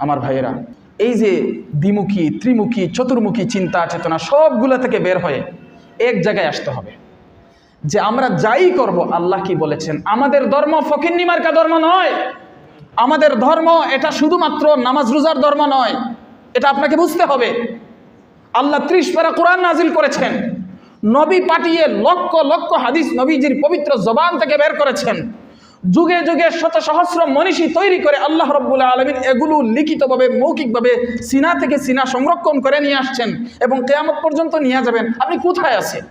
আমার ভাইয়েরা। এই যে দ্বিমুখী, ত্রিমুখী, চতুর্মুখী চিন্তা, চেতনা সবগুলো থেকে বের হয়ে এক জায়গায় আসতে হবে। যে আমরা যাই করব, আল্লাহ কি বলেছেন? আমাদের ধর্ম মার্কা ধর্ম নয়। আমাদের ধর্ম এটা শুধুমাত্র নামাজ রোজার ধর্ম নয়। এটা আপনাকে বুঝতে হবে। আল্লাহ ত্রিশ পারা কোরআন নাজিল করেছেন। নবী পাঠিয়ে লক্ষ লক্ষ হাদিস নবীজির পবিত্র জবান থেকে বের করেছেন। যুগে যুগে শত সহস্র মনীষী তৈরি করে আল্লাহ রব্বুল্লাহ আলমিন এগুলো লিখিতভাবে, মৌখিকভাবে সিনা থেকে সিনা সংরক্ষণ করে নিয়ে আসছেন এবং কেয়ামত পর্যন্ত নিয়ে যাবেন। আপনি কোথায় আছেন?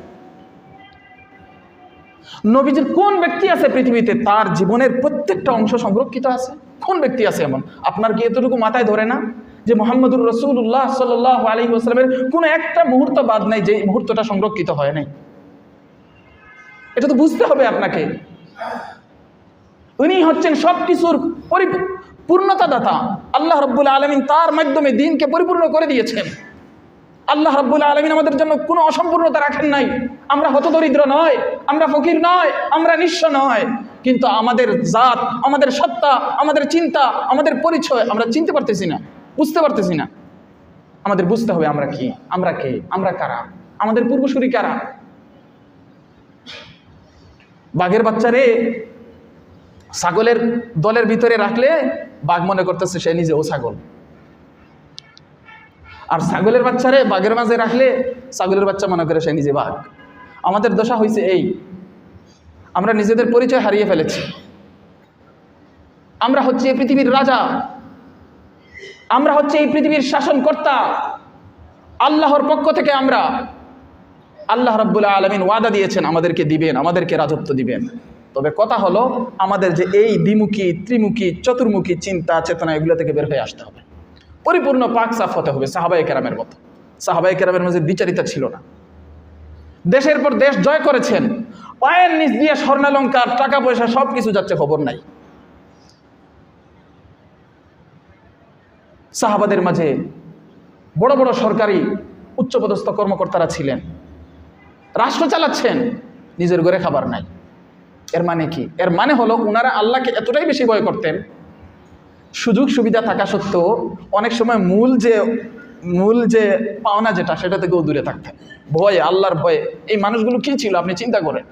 নবীজির কোন ব্যক্তি আছে পৃথিবীতে? তার জীবনের প্রত্যেকটা অংশ সংরক্ষিত আছে। কোন ব্যক্তি আছে এমন? আপনার কি এতটুকু মাথায় ধরে না যে মোহাম্মদুর রসুল্লাহ সাল্লাহ আলী আসলামের কোনো একটা মুহূর্ত বাদ নাই যে মুহূর্তটা সংরক্ষিত হয় নাই? এটা তো বুঝতে হবে আপনাকে। উনি হচ্ছেন সব কিছুর পূর্ণতা দাতা আল্লাহ রব্বুল আলমিন তার মাধ্যমে দিনকে পরিপূর্ণ করে দিয়েছেন। আল্লাহ রব্বুল আলমিন আমাদের জন্য কোনো অসম্পূর্ণতা রাখেন নাই। আমরা হতদরিদ্র নয়, আমরা ফকির নয়, আমরা নিঃস্ব নয়। কিন্তু আমাদের জাত, আমাদের সত্তা, আমাদের চিন্তা, আমাদের পরিচয় আমরা চিনতে পারতেছি না, বুঝতে পারতেছি না। আমাদের বুঝতে হবে আমরা কি, আমরা কে, আমরা কারা, আমাদের পূর্বসূরি কারা? বাঘের বাচ্চারে ছাগলের দলের ভিতরে রাখলে বাঘ মনে করতেছে সে নিজেও ছাগল। আর ছাগলের বাচ্চারে বাঘের মাঝে রাখলে ছাগলের বাচ্চা মনে করে সে নিজে বাঘ। আমাদের দশা হয়েছে এই। আমরা নিজেদের পরিচয় হারিয়ে ফেলেছি। আমরা হচ্ছে এই পৃথিবীর রাজা। আমরা হচ্ছে এই পৃথিবীর শাসনকর্তা। আল্লাহর পক্ষ থেকে আমরা। আল্লাহ রব্বুল্লাহ আলমিন ওয়াদা দিয়েছেন আমাদেরকে দিবেন, আমাদেরকে রাজত্ব দিবেন। তবে কথা হলো, আমাদের যে এই দ্বিমুখী, ত্রিমুখী, চতুর্মুখী চিন্তা, চেতনা, এগুলো থেকে বের হয়ে আসতে হবে। পরিপূর্ণ পাক সাফ হতে হবে সাহাবাই কেরামের মতো। সাহাবাই কেরামের মধ্যে বিচারিতা ছিল না। দেশের পর দেশ জয় করেছেন। পায়ের নিচ দিয়ে স্বর্ণালঙ্কার টাকা পয়সা সব কিছু যাচ্ছে, খবর নাই। সাহাবাদের মাঝে বড় বড় সরকারি উচ্চপদস্থ কর্মকর্তারা ছিলেন। রাষ্ট্র চালাচ্ছেন, নিজের ঘরে খাবার নাই। এর মানে কি? এর মানে হলো ওনারা আল্লাহকে এতটাই বেশি ভয় করতেন, সুযোগ সুবিধা থাকা সত্ত্বেও অনেক সময় মূল যে মূল যে পাওনা যেটা, সেটা থেকেও দূরে থাকতেন। ভয়ে, আল্লাহর ভয়ে। এই মানুষগুলো কি ছিল? আপনি চিন্তা করেন।